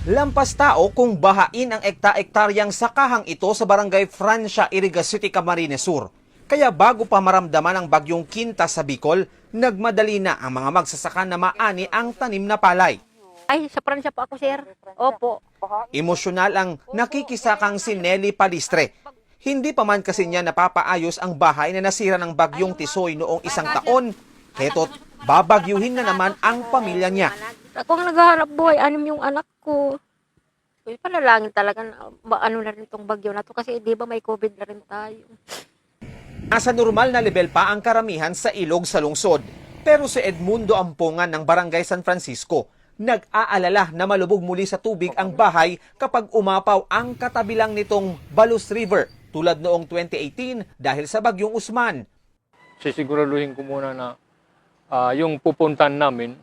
Nalampas tao kung bahain ang ekta-ektaryang sakahang ito sa barangay Francia, Iriga City, Camarines Sur. Kaya bago pa maramdaman ang bagyong Kinta sa Bicol, nagmadali na ang mga magsasaka na maani ang tanim na palay. Ay, sa Pransya po ako, sir. Opo. Emosyonal ang nakikisakang si Nelly Palistre. Hindi pa man kasi niya napapaayos ang bahay na nasira ng bagyong Tisoy noong isang taon. Heto't babagyuhin na naman ang pamilya niya. Ako ang naghahanap buhay, anim yung anak ko. Uy, panalangin talaga, na, ano na rin tong bagyo na to kasi di ba may COVID na rin tayo. Nasa normal na level pa ang karamihan sa ilog sa lungsod. Pero si Edmundo Ampongan ng Barangay San Francisco, nag-aalala na malubog muli sa tubig ang bahay kapag umapaw ang katabilang nitong Balus River tulad noong 2018 dahil sa bagyong Usman. sisiguraduhin ko muna na ah, yung pupuntan namin,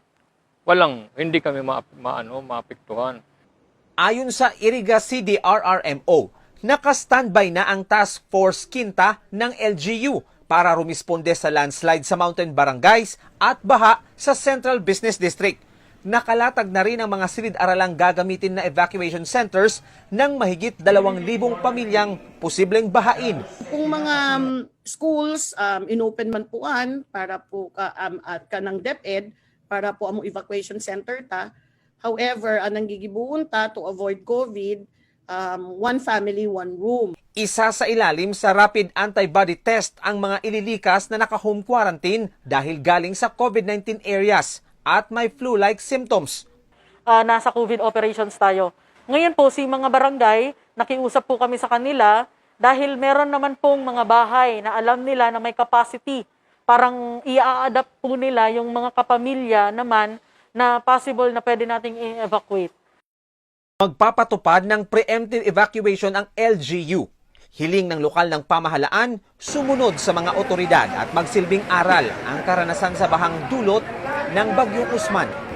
walang, hindi kami ma, maano, maapektuhan. Ayon sa Iriga CDRRMO, naka-standby na ang Task Force Kinta ng LGU para rumisponde sa landslide sa mountain barangays at baha sa Central Business District. Nakalatag na rin ang mga silid-aralang gagamitin na evacuation centers ng mahigit 2,000 pamilyang posibleng bahain. Kung mga um, schools um, inopen man puan para po ka um, at kanang DepEd para po amo evacuation center ta. However, anang gigibuon ta to avoid COVID, um, one family, one room. Isa sa ilalim sa rapid antibody test ang mga ililikas na naka-home quarantine dahil galing sa COVID-19 areas at may flu-like symptoms. ah, nasa COVID operations tayo. Ngayon po, si mga barangay, nakiusap po kami sa kanila dahil meron naman pong mga bahay na alam nila na may capacity. Parang i-adapt po nila yung mga kapamilya naman na possible na pwede nating i-evacuate. Magpapatupad ng preemptive evacuation ang LGU. Hiling ng lokal ng pamahalaan, sumunod sa mga otoridad at magsilbing aral ang karanasan sa bahang dulot ng Bagyong Usman